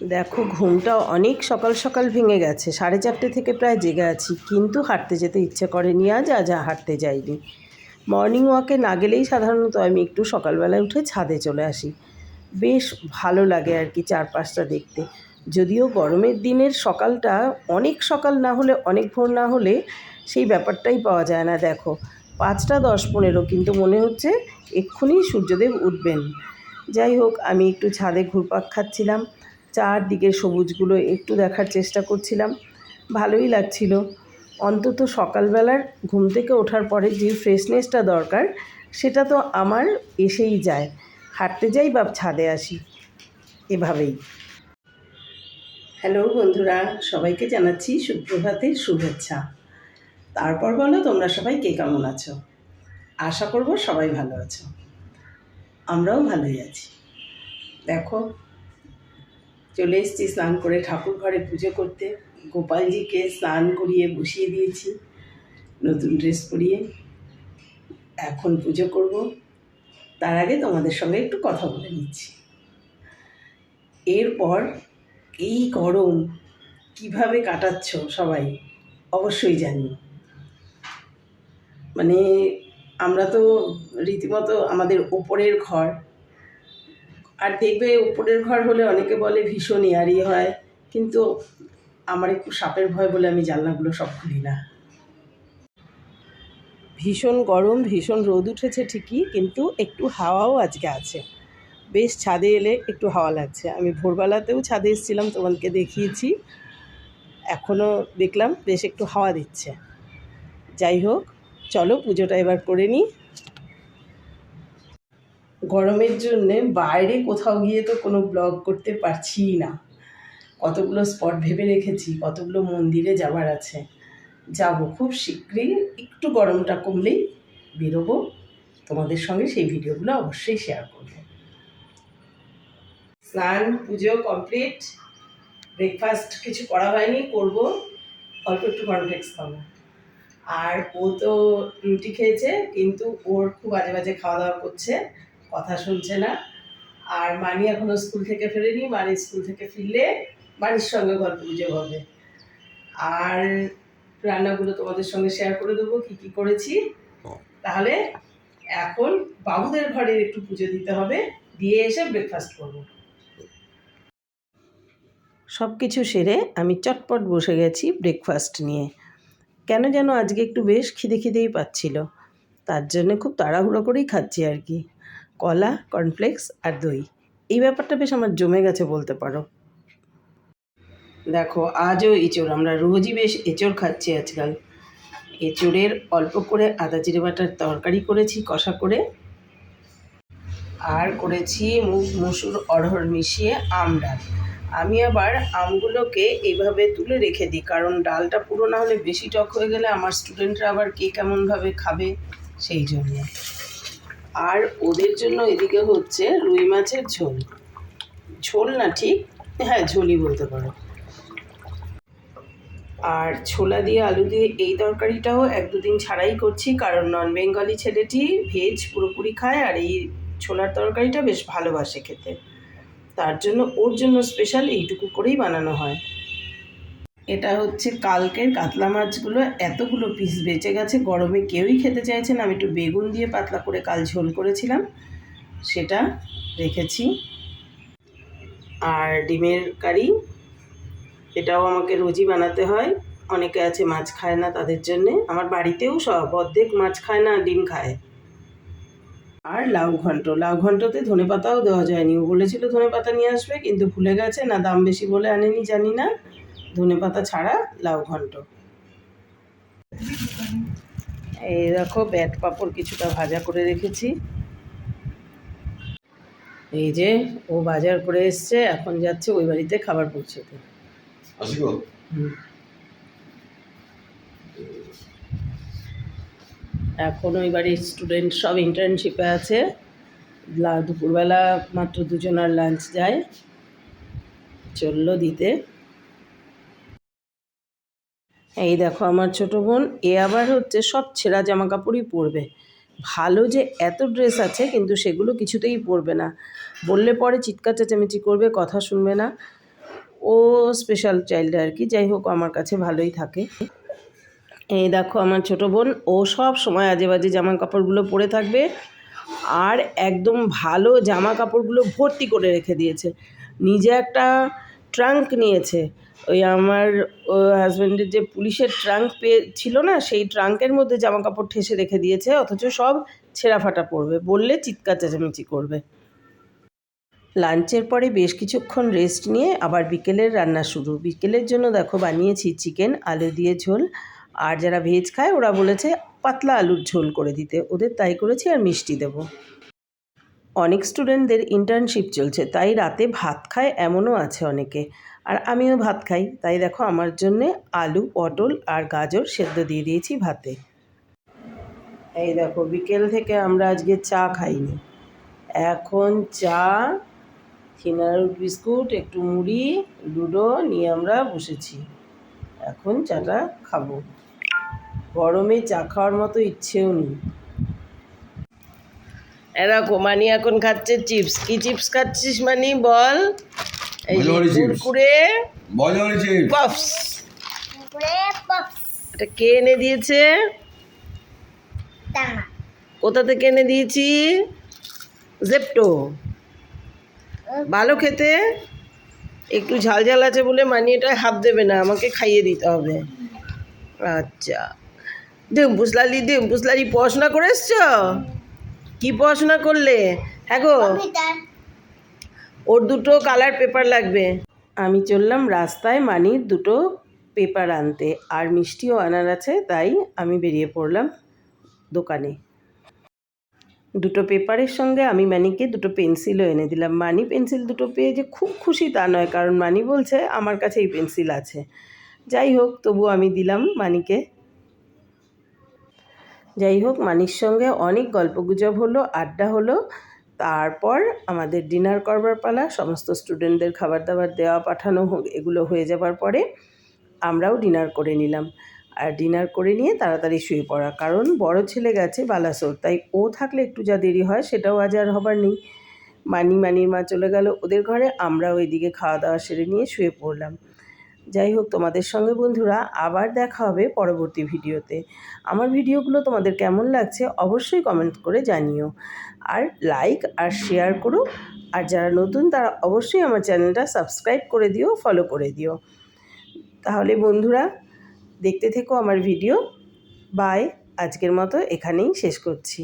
দেখো ঘুমটা অনেক সকাল সকাল ভেঙে গেছে। সাড়ে চারটে থেকে প্রায় জেগে আছি, কিন্তু হাঁটতে যেতে ইচ্ছে করেনি আজ আজ হাঁটতে যাইনি। মর্নিং ওয়াকে না গেলেই সাধারণত আমি একটু সকালবেলায় উঠে ছাদে চলে আসি। বেশ ভালো লাগে আর কি চারপাশটা দেখতে। যদিও গরমের দিনের সকালটা অনেক সকাল না হলে, অনেক ভোর না হলে সেই ব্যাপারটাই পাওয়া যায় না। দেখো, পাঁচটা দশ পনেরো, কিন্তু মনে হচ্ছে এক্ষুনি সূর্যদেব উঠবেন। যাই হোক, আমি একটু ছাদে ঘুরপাক খাচ্ছিলাম। চারদিকের সবুজগুলো একটু দেখার চেষ্টা করছিলাম। ভালোই লাগছিল। অন্তত সকালবেলার ঘুম থেকে ওঠার পরে যে ফ্রেশনেসটা দরকার, সেটা তো আমার এসেই যায়। হাঁটতে যাই বা ছাদে আসি। এভাবেই। হ্যালো বন্ধুরা, সবাইকে জানাচ্ছি সুপ্রভাতের শুভেচ্ছা। তারপর বলো, তোমরা সবাই কে কেমন আছো? আশা করব সবাই ভালো আছো। আমরাও ভালোই আছি। দেখো চলে এসেছি স্নান করে ঠাকুর ঘরে পুজো করতে। গোপালজিকে স্নান করিয়ে বসিয়ে দিয়েছি, নতুন ড্রেস পরিয়ে। এখন পুজো করব। তার আগে তোমাদের সঙ্গে একটু কথা বলে নিচ্ছি। এরপর এই গরম কীভাবে কাটাচ্ছ সবাই অবশ্যই জানি। মানে আমরা তো রীতিমতো আমাদের ওপরের ঘর আর দেখবে উপরের ঘর হলে অনেকে বলে ভীষণ এয়ারি হয়। কিন্তু আমার একটু সাপের ভয় বলে আমি জানলাগুলো সব খুলি না। ভীষণ গরম, ভীষণ রোদ উঠেছে ঠিকই, কিন্তু একটু হাওয়াও আজকে আছে। বেশ ছাদে এলে একটু হাওয়া লাগছে। আমি ভোরবেলাতেও ছাদে এসেছিলাম তোমাকে দেখিয়েছি। এখনও দেখলাম বেশ একটু হাওয়া দিচ্ছে। যাই হোক, চলো পুজোটা এবার করে নিই। গরমের জন্যে বাইরে কোথাও গিয়ে তো কোনো ব্লগ করতে পারছি না। কতগুলো স্পট ভেবে রেখেছি, কতগুলো মন্দিরে যাবার আছে। যাব খুব শীঘ্রই একটু গরমটা কমলেই বেরোবো। তোমাদের সঙ্গে সেই ভিডিওগুলো অবশ্যই শেয়ার করব। স্নান, পুজো কমপ্লিট ব্রেকফাস্ট কিছু করা হয়নি, করব। অল্প একটু কনফ্লেক্স খাব। আর ও তো রুটি খেয়েছে, কিন্তু ওর খুব বাজে বাজে খাওয়া দাওয়া করছে। কথা শুনছে না। আর মানি এখনও স্কুল থেকে ফেরেনি মানি স্কুল থেকে ফিরলে মানির সঙ্গে গল্প পুজো হবে। আর রান্নাগুলো তোমাদের সঙ্গে শেয়ার করে দেবো কী কী করেছি। তাহলে এখন বাবুদের ঘরে একটু পুজো দিতে হবে দিয়ে এসে ব্রেকফাস্ট করব। সব কিছু সেরে আমি চটপট বসে গেছি ব্রেকফাস্ট নিয়ে। কেন যেন আজকে একটু বেশ খিদে খিদেই পাচ্ছিল তার জন্য খুব তাড়াহুড়ো করেই খাচ্ছি আর কি। কলা কর্নফ্লেক্স আর দই। এই ব্যাপারটা বেশ আমার জমে গেছে বলতে পারো। দেখো, আজও এঁচড়, আমরা রোজই বেশ এঁচড় খাচ্ছি আজকাল। এঁচড়ের অল্প করে আদা জিরে বাটার তরকারি করেছি, কষা করে। আর করেছি মুগ মসুর অড়হর মিশিয়ে আম ডাল। আমি আবার আমগুলোকে এইভাবে তুলে রেখে দিই, কারণ ডালটা পুরো না হলে বেশি টক হয়ে গেলে আমার স্টুডেন্টরা আবার কে কেমনভাবে খাবে সেই জন্য। আর ওদের জন্য এদিকে হচ্ছে রুই মাছের ঝোল। ঝোল না ঠিক? হ্যাঁ ঝোলই বলতে পারো। আর ছোলা দিয়ে আলু দিয়ে এই তরকারিটাও এক দুদিন ছাড়াই করছি, কারণ নন বেঙ্গলি ছেলেটি ভেজ পুরোপুরি খায় আর এই ছোলার তরকারিটা বেশ ভালোবাসে খেতে। তার জন্য ওর জন্য স্পেশাল এইটুকু করেই বানানো হয়। এটা হচ্ছে কালকের কাতলা মাছগুলো, এতগুলো পিস বেঁচে গেছে, গরমে কেউই খেতে চাইছে না। আমি একটু বেগুন দিয়ে পাতলা করে কাল ঝোল করেছিলাম, সেটা রেখেছি। আর ডিমের কারি, এটাও আমাকে রোজই বানাতে হয়। অনেকে আছে মাছ খায় না তাদের জন্যে। আমার বাড়িতেও সব, অর্ধেক মাছ খায় না, ডিম খায়। আর লাউ ঘন্ট, লাউ ঘন্টতে ধনে পাতাও দেওয়া যায়নি। ও বলেছিল ধনে পাতা নিয়ে আসবে, কিন্তু ভুলে গেছে, না দাম বেশি বলে আনেনি, জানি না। ধনে পাতা ছাড়া লাউ ঘন্ট। এই দেখো ব্যাট পাঁপড় কিছুটা ভাজা করে রেখেছি। এই যে ও বাজার করে এসছে এখন যাচ্ছে ওই বাড়িতে খাবার পৌঁছতে। এখন ওই বাড়ির স্টুডেন্ট সব ইন্টার্নশিপে আছে। লা- দুপুরবেলা মাত্র দুজনার লাঞ্চ যায়। চলল দিতে। এই দেখো আমার ছোট বোন, এ আবার হচ্ছে সব ছেঁড়া জামা কাপড়ই পরবে। ভালো যে এত ড্রেস আছে, কিন্তু সেগুলো কিছুতেই পরবে না। বললে পরে চিৎকার চেঁচামেচি করবে, কথা শুনবে না। ও স্পেশাল চাইল্ড আর কি, যাই হোক আমার কাছে ভালোই থাকে। এই দেখো আমার ছোটো বোন, ও সব সময় আজে বাজে জামা কাপড়গুলো পরে থাকবে আর একদম ভালো জামা কাপড়গুলো ভর্তি করে রেখে দিয়েছে। নিজে একটা ট্রাঙ্ক নিয়েছে। ওই আমার হাজব্যান্ডের যে পুলিশের ট্রাঙ্ক পেয়ে, ছিল না, সেই ট্রাঙ্কের মধ্যে জামা কাপড় ঠেসে রেখে দিয়েছে, অথচ সব ছেঁড়া ফাটা পড়বে। বললে চিৎকার চেঁচামেচি করবে। লাঞ্চের পরে বেশ কিছুক্ষণ রেস্ট নিয়ে আবার বিকেলের রান্না শুরু। বিকেলের জন্য দেখো বানিয়েছি চিকেন, আলু দিয়ে ঝোল। আর যারা ভেজ খায়, ওরা বলেছে পাতলা আলুর ঝোল করে দিতে। ওদের তাই করেছি আর মিষ্টি দেব। অনেক স্টুডেন্টদের ইন্টার্নশিপ চলছে, তাই রাতে ভাত খায় এমনও আছে অনেকে। আর আমিও ভাত খাই, তাই দেখো আমার জন্যে আলু, পটল আর গাজর সেদ্ধ দিয়ে দিয়েছি ভাতে। এই দেখো, বিকেল থেকে আমরা আজকে চা খাইনি। এখন চা থিনার বিস্কুট, একটু মুড়ি, লুডো নিয়ে আমরা বসেছি। এখন চাটা খাব। গরমে চা খাওয়ার মতো ইচ্ছেও নেই। এরকম মানি এখন খাচ্ছে চিপস। কি চিপস খাচ্ছিস মানি বল? এই। কুরকুরে পপস এটা কে এনে দিয়েছে? কোথা থেকে এনে দিয়েছি? জেপটো। ভালো খেতে? একটু ঝাল ঝাল আছে বলে মানি এটা হাত দেবে না আমাকে খাইয়ে দিতে হবে। আচ্ছা। দেম বুসলালি পড়াশোনা করে এসছো? কি পড়াশোনা করলে? হ্যাঁ গো। ওর দুটো কালার পেপার লাগবে। আমি চললাম রাস্তায় মানির দুটো পেপার আনতে। আর মিষ্টিও আনার আছে তাই আমি বেরিয়ে পড়লাম দোকানে। দুটো পেপারের সঙ্গে আমি মানিকে দুটো পেন্সিলও এনে দিলাম। মানি পেন্সিল দুটো পেয়ে যে খুব খুশি তা নয় কারণ মানি বলছে আমার কাছে এই পেন্সিল আছে। যাই হোক তবু আমি দিলাম মানিকে। যাই হোক, মানির সঙ্গে অনেক গল্পগুজব হলো, আড্ডা হলো। তারপর আমাদের ডিনার করবার পালা, সমস্ত স্টুডেন্টদের খাবার দাবার দেওয়া, পাঠানো এগুলো হয়ে যাবার পরে আমরাও ডিনার করে নিলাম। আর ডিনার করে নিয়ে তাড়াতাড়ি শুয়ে পড়া, কারণ বড় ছেলে গেছে বালাসোর, তাই ও থাকলে একটু যা দেরি হয়, সেটাও আজ আর হবার নেই। মানি, মানির মা চলে গেল ওদের ঘরে, আমরাও এদিকে খাওয়া দাওয়া সেরে নিয়ে শুয়ে পড়লাম। যাই হোক, তোমাদের সঙ্গে বন্ধুরা আবার দেখা হবে পরবর্তী ভিডিওতে। আমার ভিডিওগুলো তোমাদের কেমন লাগছে অবশ্যই কমেন্ট করে জানিও। আর লাইক আর শেয়ার করো। আর যারা নতুন, তারা অবশ্যই আমার চ্যানেলটা সাবস্ক্রাইব করে দিও ফলো করে দিও। তাহলে বন্ধুরা, দেখতে থেকো আমার ভিডিও বাই আজকের মতো এখানেই শেষ করছি।